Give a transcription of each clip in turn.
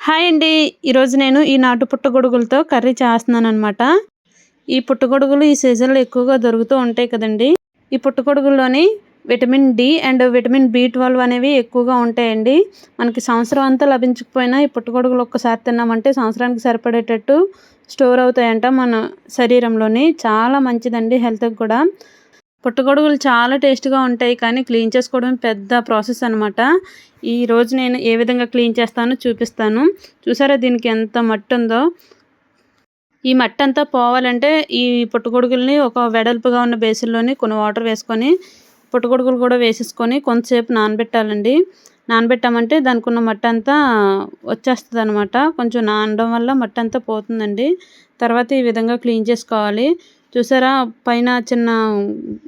Hi అండి. ఈరోజు నేను ఈ నాటు పుట్టగొడుగులతో కర్రీ చేస్తున్నాను అనమాట ఈ పుట్టగొడుగులు ఈ సీజన్లో ఎక్కువగా దొరుకుతూ ఉంటాయి కదండి. ఈ పుట్టగొడుగుల్లోని vitamin D and vitamin B twelve అనేవి ఎక్కువగా ఉంటాయండి. మనకి సంవత్సరం అంతా లభించకపోయినా ఈ పుట్టగొడుగులు ఒక్కసారి తిన్నామంటే సంవత్సరానికి సరిపడేటట్టు స్టోర్ అవుతాయంట మన శరీరంలోని. చాలా మంచిదండి హెల్త్కి కూడా. పుట్టగొడుగులు చాలా టేస్ట్గా ఉంటాయి కానీ క్లీన్ చేసుకోవడం పెద్ద ప్రాసెస్ అనమాట ఈరోజు నేను ఏ విధంగా క్లీన్ చేస్తానో చూపిస్తాను. చూసారా దీనికి ఎంత మట్టి ఉందో ఈ మట్టి అంతా పోవాలంటే ఈ పుట్టగొడుగుల్ని ఒక వెడల్పుగా ఉన్న బేసిన్లోని కొన్ని వాటర్ వేసుకొని పుట్టగొడుగులు కూడా వేసేసుకొని కొంతసేపు నానబెట్టాలండి. నానబెట్టామంటే దానికి ఉన్న మట్టి అంతా వచ్చేస్తుంది అనమాట కొంచెం నానడం వల్ల మట్టి అంతా పోతుందండి. తర్వాత ఈ విధంగా క్లీన్ చేసుకోవాలి. చూసారా? పైన చిన్న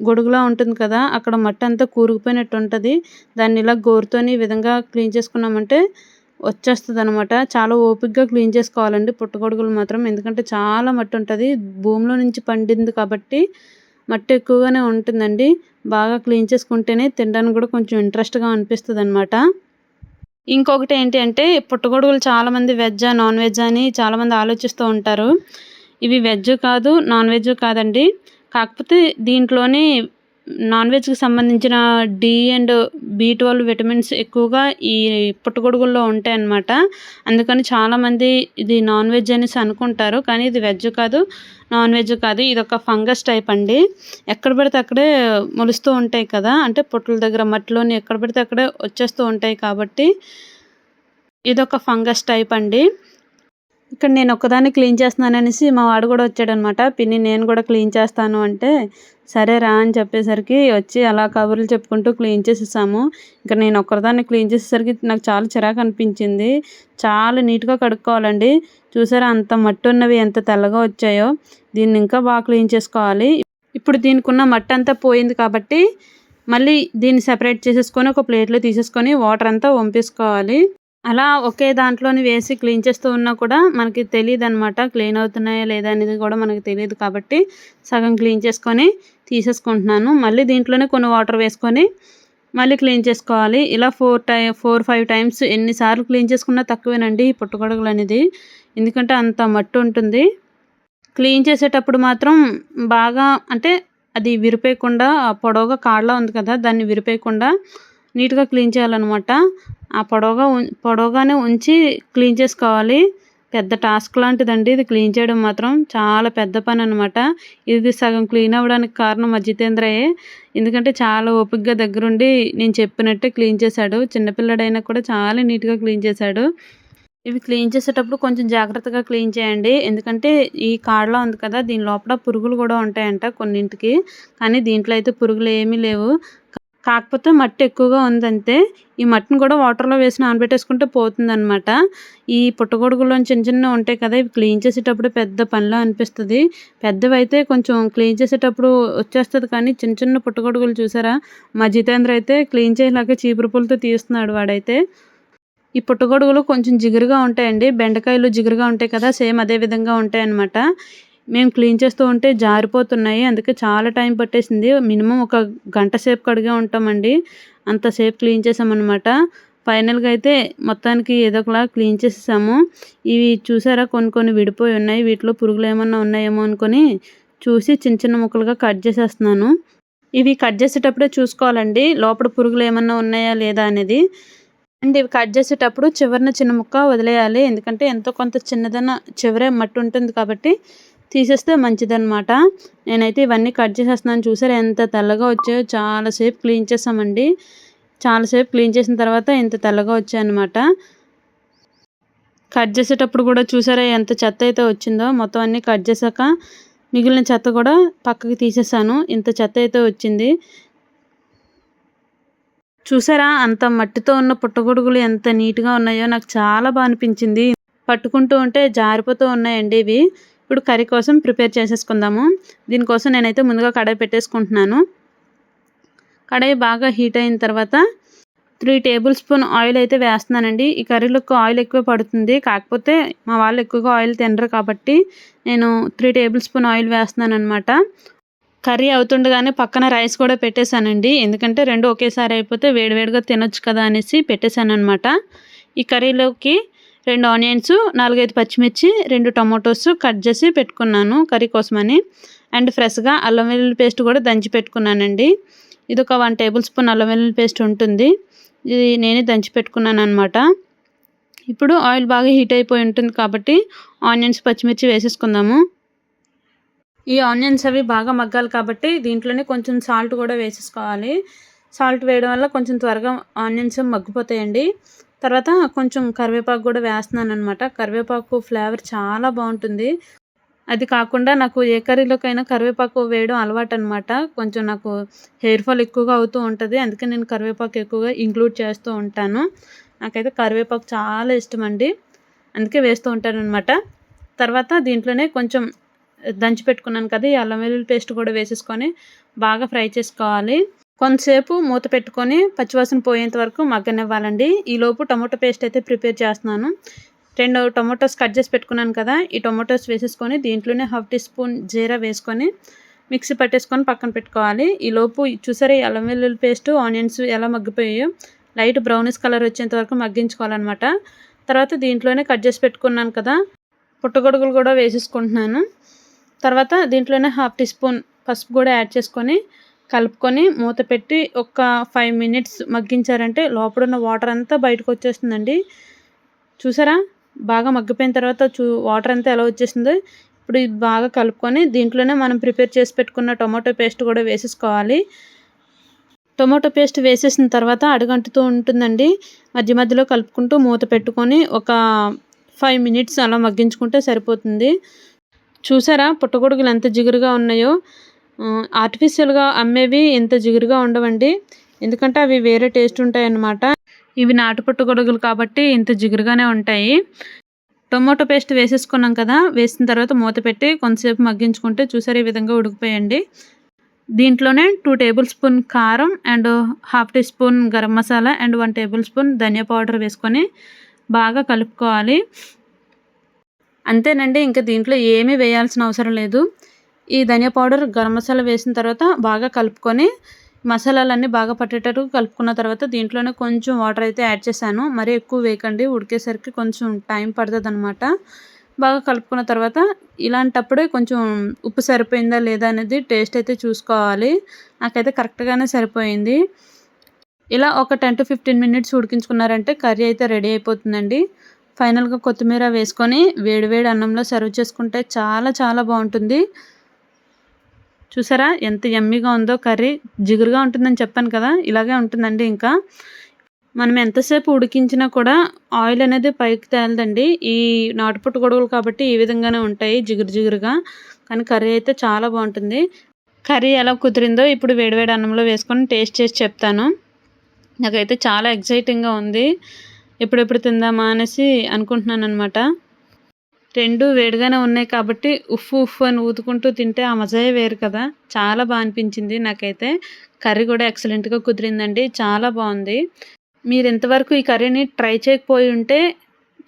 గొడుగులా ఉంటుంది కదా? అక్కడ మట్టి అంతా కూరుకుపోయినట్టు ఉంటుంది. దాన్ని ఇలా గోరుతోని ఈ విధంగా క్లీన్ చేసుకున్నామంటే వచ్చేస్తుంది అనమాట చాలా ఓపికగా క్లీన్ చేసుకోవాలండి పుట్టగొడుగులు మాత్రం. ఎందుకంటే చాలా మట్టి ఉంటుంది. భూమిలో నుంచి పండింది కాబట్టి మట్టి ఎక్కువగానే ఉంటుందండి. బాగా క్లీన్ చేసుకుంటేనే తినడానికి కూడా కొంచెం ఇంట్రెస్ట్గా అనిపిస్తుంది అనమాట ఇంకొకటి ఏంటి అంటే పుట్టగొడుగులు చాలామంది వెజ్ నాన్ వెజ్ అని చాలామంది ఆలోచిస్తూ ఉంటారు. ఇవి వెజ్ కాదు నాన్ వెజ్ కాదండి. కాకపోతే దీంట్లోనే నాన్ వెజ్కి సంబంధించిన D and B twelve vitamins ఎక్కువగా ఈ పుట్టగొడుగుల్లో ఉంటాయన్నమాట. అందుకని చాలామంది ఇది నాన్ వెజ్ అనేసి అనుకుంటారు కానీ ఇది వెజ్ కాదు నాన్ వెజ్ కాదు. ఇది ఒక ఫంగస్ టైప్ అండి. ఎక్కడ పడితే అక్కడే మొలుస్తూ ఉంటాయి కదా. అంటే పుట్టల దగ్గర మట్టిలోని ఎక్కడ పడితే అక్కడే వచ్చేస్తూ ఉంటాయి కాబట్టి ఇదొక ఫంగస్ టైప్ అండి. ఇక్కడ నేను ఒక్కదాన్ని క్లీన్ చేస్తున్నాను అనేసి మా వాడు కూడా వచ్చాడనమాట. పిన్ని నేను కూడా క్లీన్ చేస్తాను అంటే సరే రా అని చెప్పేసరికి వచ్చి అలా కబుర్లు చెప్పుకుంటూ క్లీన్ చేసేసాము. ఇంకా నేను ఒక్కదాన్ని క్లీన్ చేసేసరికి నాకు చాలా చిరాకు అనిపించింది. చాలా నీట్గా కడుక్కోవాలండి. చూసారా అంత మట్టి ఉన్నవి ఎంత తెల్లగా వచ్చాయో. దీన్ని ఇంకా బాగా క్లీన్ చేసుకోవాలి. ఇప్పుడు దీనికి ఉన్న మట్టి అంతా పోయింది కాబట్టి మళ్ళీ దీన్ని సెపరేట్ చేసేసుకొని ఒక ప్లేట్లో తీసేసుకొని వాటర్ అంతా వంపేసుకోవాలి. అలా ఒకే దాంట్లోని వేసి క్లీన్ చేస్తూ ఉన్నా కూడా మనకి తెలియదు అనమాట క్లీన్ అవుతున్నాయా లేదా అనేది కూడా మనకి తెలియదు కాబట్టి సగం క్లీన్ చేసుకొని తీసేసుకుంటున్నాను. మళ్ళీ దీంట్లోనే కొన్ని వాటర్ వేసుకొని మళ్ళీ క్లీన్ చేసుకోవాలి. ఇలా four to four five times ఎన్నిసార్లు క్లీన్ చేసుకున్నా తక్కువేనండి ఈ పుట్టగొడుగులు అనేది. ఎందుకంటే అంత మట్టి ఉంటుంది. క్లీన్ చేసేటప్పుడు మాత్రం బాగా అంటే అది విరిపేయకుండా పొడవుగా కాడలా ఉంది కదా దాన్ని విరిపేయకుండా నీట్గా క్లీన్ చేయాలన్నమాట. ఆ పొడవుగా పొడవుగానే ఉంచి క్లీన్ చేసుకోవాలి. పెద్ద టాస్క్ లాంటిదండి ఇది క్లీన్ చేయడం మాత్రం. చాలా పెద్ద పని అనమాట ఇది సగం క్లీన్ అవ్వడానికి కారణం మా ఎందుకంటే చాలా ఓపికగా దగ్గరుండి నేను చెప్పినట్టే క్లీన్ చేశాడు. చిన్నపిల్లడైనా కూడా చాలా నీట్గా క్లీన్ చేశాడు. ఇవి క్లీన్ చేసేటప్పుడు కొంచెం జాగ్రత్తగా క్లీన్ చేయండి. ఎందుకంటే ఈ కాడలో ఉంది కదా దీని లోపల పురుగులు కూడా ఉంటాయంట కొన్నింటికి. కానీ దీంట్లో అయితే పురుగులు ఏమీ లేవు. కాకపోతే మట్టి ఎక్కువగా ఉందంతే ఈ మట్టిని కూడా వాటర్లో వేసి నానబెట్టేసుకుంటే పోతుందనమాట ఈ పుట్టగొడుగులో చిన్న చిన్న ఉంటాయి కదా ఇవి క్లీన్ చేసేటప్పుడు పెద్ద పనిలో అనిపిస్తుంది. పెద్దవి అయితే కొంచెం క్లీన్ చేసేటప్పుడు వచ్చేస్తుంది కానీ చిన్న చిన్న పుట్టగొడుగులు చూసారా? మా జితేంద్ర అయితే క్లీన్ చేయలేక చీపురు పూలతో తీస్తున్నాడు వాడైతే. ఈ పుట్టగొడుగులు కొంచెం జిగురుగా ఉంటాయండి. బెండకాయలు జిగురుగా ఉంటాయి కదా సేమ్ అదే విధంగా ఉంటాయి అన్నమాట మేము క్లీన్ చేస్తూ ఉంటే జారిపోతున్నాయి. అందుకే చాలా టైం పట్టేసింది. మినిమం ఒక గంట సేపు కడిగే ఉంటామండి. అంతసేపు క్లీన్ చేసామన్నమాట. ఫైనల్గా అయితే మొత్తానికి ఏదో ఒకలా క్లీన్ చేసేసాము. ఇవి చూసారా? కొన్ని కొన్ని విడిపోయి ఉన్నాయి. వీటిలో పురుగులు ఏమన్నా ఉన్నాయేమో అనుకొని చూసి చిన్న చిన్న ముక్కలుగా కట్ చేసేస్తున్నాను. ఇవి కట్ చేసేటప్పుడే చూసుకోవాలండి. లోపల పురుగులు ఏమన్నా ఉన్నాయా లేదా అనేది. అండ్ ఇవి కట్ చేసేటప్పుడు చివరిన చిన్న ముక్క వదిలేయాలి. ఎందుకంటే ఎంతో కొంత చిన్నదన్న చివరే మట్టి ఉంటుంది కాబట్టి తీసేస్తే మంచిదన్నమాట. నేనైతే ఇవన్నీ కట్ చేసేస్తున్నాను. చూసారు ఎంత తెల్లగా వచ్చాయో చాలాసేపు క్లీన్ చేసామండి. చాలాసేపు క్లీన్ చేసిన తర్వాత ఇంత తెల్లగా వచ్చాయన్నమాట. కట్ చేసేటప్పుడు కూడా చూసారా ఎంత చెత్త అయితే వచ్చిందో. మొత్తం అన్నీ కట్ చేశాక మిగిలిన చెత్త కూడా పక్కకి తీసేసాను. ఇంత చెత్త అయితే వచ్చింది. చూసారా అంత మట్టితో ఉన్న పుట్టగొడుగులు ఎంత నీట్గా ఉన్నాయో. నాకు చాలా బాగా అనిపించింది. పట్టుకుంటూ ఉంటే జారిపోతూ ఉన్నాయండి ఇవి. ఇప్పుడు కర్రీ కోసం ప్రిపేర్ చేసేసుకుందాము. దీనికోసం నేనైతే ముందుగా కడాయి పెట్టేసుకుంటున్నాను. కడాయి బాగా హీట్ అయిన తర్వాత త్రీ టేబుల్ స్పూన్ ఆయిల్ అయితే వేస్తున్నానండి. ఈ కర్రీలకు ఆయిల్ ఎక్కువ పడుతుంది. కాకపోతే మా వాళ్ళు ఎక్కువగా ఆయిల్ తినరు కాబట్టి నేను త్రీ టేబుల్ స్పూన్ ఆయిల్ వేస్తున్నాను అనమాట కర్రీ అవుతుండగానే పక్కన రైస్ కూడా పెట్టేశానండి. ఎందుకంటే రెండు ఒకేసారి అయిపోతే వేడివేడిగా తినొచ్చు కదా అనేసి పెట్టేశాను అనమాట ఈ కర్రీలోకి రెండు ఆనియన్స్ నాలుగైదు పచ్చిమిర్చి రెండు టమాటోస్ కట్ చేసి పెట్టుకున్నాను కర్రీ కోసమని. అండ్ ఫ్రెష్గా అల్లం వెల్లుల్లి పేస్ట్ కూడా దంచి పెట్టుకున్నానండి. ఇది ఒక వన్ టేబుల్ స్పూన్ అల్లం వెల్లుల్లి పేస్ట్ ఉంటుంది. ఇది నేనే దంచి పెట్టుకున్నాను అనమాట ఇప్పుడు ఆయిల్ బాగా హీట్ అయిపోయి ఉంటుంది కాబట్టి ఆనియన్స్ పచ్చిమిర్చి వేసేసుకుందాము. ఈ ఆనియన్స్ అవి బాగా మగ్గాలి కాబట్టి దీంట్లోనే కొంచెం సాల్ట్ కూడా వేసేసుకోవాలి. సాల్ట్ వేయడం వల్ల కొంచెం త్వరగా ఆనియన్స్ మగ్గిపోతాయండి. తర్వాత కొంచెం కరివేపాకు కూడా వేస్తున్నాను అనమాట కరివేపాకు ఫ్లేవర్ చాలా బాగుంటుంది. అది కాకుండా నాకు ఏ కర్రీలోకైనా కరివేపాకు వేయడం అలవాటు అనమాట కొంచెం నాకు హెయిర్ ఫాల్ ఎక్కువగా అవుతూ ఉంటుంది. అందుకే నేను కరివేపాకు ఎక్కువగా ఇంక్లూడ్ చేస్తూ ఉంటాను. నాకైతే కరివేపాకు చాలా ఇష్టం అండి అందుకే వేస్తూ ఉంటాను అనమాట తర్వాత దీంట్లోనే కొంచెం దంచి పెట్టుకున్నాను కదా ఈ అల్లం వెల్లుల్లి పేస్ట్ కూడా వేసేసుకొని బాగా ఫ్రై చేసుకోవాలి. కొంతసేపు మూత పెట్టుకొని పచ్చివాసన పోయేంత వరకు మగ్గనివ్వాలండి. ఈలోపు టమాటో పేస్ట్ అయితే ప్రిపేర్ చేస్తున్నాను. రెండు టొమాటోస్ కట్ చేసి పెట్టుకున్నాను కదా ఈ టొమాటోస్ వేసేసుకొని దీంట్లోనే హాఫ్ టీ స్పూన్ జీరా వేసుకొని మిక్సీ పట్టేసుకొని పక్కన పెట్టుకోవాలి. ఈలోపు చూసారా ఈ అల్లం వెల్లుల్లి పేస్ట్ ఆనియన్స్ ఎలా మగ్గిపోయాయో? లైట్ బ్రౌనిష్ కలర్ వచ్చేంత వరకు మగ్గించుకోవాలన్నమాట. తర్వాత దీంట్లోనే కట్ చేసి పెట్టుకున్నాను కదా పుట్టగొడుగులు కూడా వేసేసుకుంటున్నాను. తర్వాత దీంట్లోనే హాఫ్ టీ స్పూన్ పసుపు కూడా యాడ్ చేసుకొని కలుపుకొని మూత పెట్టి ఒక ఫైవ్ మినిట్స్ మగ్గించారంటే లోపల ఉన్న వాటర్ అంతా బయటకు వచ్చేస్తుందండి. చూసారా? బాగా మగ్గిపోయిన తర్వాత చూ వాటర్ అంతా ఎలా వచ్చేసిందో ఇప్పుడు ఇది బాగా కలుపుకొని దీంట్లోనే మనం ప్రిపేర్ చేసి పెట్టుకున్న టొమాటో పేస్ట్ కూడా వేసేసుకోవాలి. టొమాటో పేస్ట్ వేసేసిన తర్వాత అడుగంటుతూ ఉంటుందండి. మధ్య మధ్యలో కలుపుకుంటూ మూత పెట్టుకొని ఒక ఫైవ్ మినిట్స్ అలా మగ్గించుకుంటే సరిపోతుంది. చూసారా? పుట్టగొడుగులు ఎంత జిగురుగా ఉన్నాయో. ఆర్టిఫిషియల్గా అమ్మేవి ఇంత జిగురుగా ఉండవండి. ఎందుకంటే అవి వేరే టేస్ట్ ఉంటాయి అన్నమాట ఇవి నాటు పుట్టగొడుగులు కాబట్టి ఇంత జిగురుగానే ఉంటాయి. టొమాటో పేస్ట్ వేసేసుకున్నాం కదా వేసిన తర్వాత మూత పెట్టి కొంతసేపు మగ్గించుకుంటే చూసారు ఈ విధంగా ఉడికిపోయండి. దీంట్లోనే టూ టేబుల్ స్పూన్ కారం and half teaspoon garam masala and one tablespoon dhania powder వేసుకొని బాగా కలుపుకోవాలి. అంతేనండి ఇంకా దీంట్లో ఏమీ వేయాల్సిన అవసరం లేదు. ఈ ధనియా పౌడర్ గరం మసాలా వేసిన తర్వాత బాగా కలుపుకొని మసాలాలన్నీ బాగా పట్టేటట్టు కలుపుకున్న తర్వాత దీంట్లోనే కొంచెం వాటర్ అయితే యాడ్ చేశాను. మరీ ఎక్కువ వేయకండి. ఉడికేసరికి కొంచెం టైం పడుతుంది అనమాట బాగా కలుపుకున్న తర్వాత ఇలాంటప్పుడే కొంచెం ఉప్పు సరిపోయిందా లేదా అనేది టేస్ట్ అయితే చూసుకోవాలి. నాకైతే కరెక్ట్గానే సరిపోయింది. ఇలా ఒక టెన్ టు ఫిఫ్టీన్ మినిట్స్ ఉడికించుకున్నారంటే కర్రీ అయితే రెడీ అయిపోతుందండి. ఫైనల్గా కొత్తిమీర వేసుకొని వేడివేడి అన్నంలో సర్వ్ చేసుకుంటే చాలా చాలా బాగుంటుంది. చూసారా? ఎంత ఎమ్మీగా ఉందో కర్రీ జిగురుగా ఉంటుందని చెప్పాను కదా ఇలాగే ఉంటుందండి ఇంకా. మనం ఎంతసేపు ఉడికించినా కూడా ఆయిల్ అనేది పైకి తేలదండి. ఈ నాటుపుట్టు గొడవలు కాబట్టి ఈ విధంగానే ఉంటాయి జిగురు జిగురుగా. కానీ కర్రీ అయితే చాలా బాగుంటుంది. కర్రీ ఎలా కుదిరిందో ఇప్పుడు వేడివేడి అన్నంలో వేసుకొని టేస్ట్ చేసి చెప్తాను. నాకైతే చాలా ఎగ్జైటింగ్గా ఉంది. ఎప్పుడెప్పుడు తిందామా అనేసి అనుకుంటున్నాను అనమాట రెండు వేడిగానే ఉన్నాయి కాబట్టి ఉఫ్ ఉఫ్ అని ఊదుకుంటూ తింటే ఆ మజాయే వేరు కదా. చాలా బాగా అనిపించింది నాకైతే. కర్రీ కూడా ఎక్సలెంట్గా కుదిరిందండి. చాలా బాగుంది. మీరు ఇంతవరకు ఈ కర్రీని ట్రై చేయకపోయి ఉంటే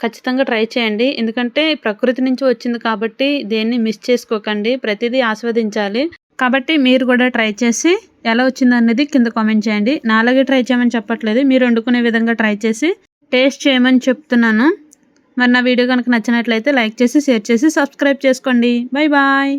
ఖచ్చితంగా ట్రై చేయండి. ఎందుకంటే ప్రకృతి నుంచి వచ్చింది కాబట్టి దేన్ని మిస్ చేసుకోకండి. ప్రతిదీ ఆస్వాదించాలి. కాబట్టి మీరు కూడా ట్రై చేసి ఎలా వచ్చింది అనేది కింద కామెంట్ చేయండి. నా అలాగే ట్రై చేయమని చెప్పట్లేదు. మీరు వండుకునే విధంగా ట్రై చేసి టేస్ట్ చేయమని చెప్తున్నాను. మరి నా వీడియో కనుక నచ్చినట్లయితే లైక్ చేసి షేర్ చేసి సబ్స్క్రైబ్ చేసుకోండి. Bye bye.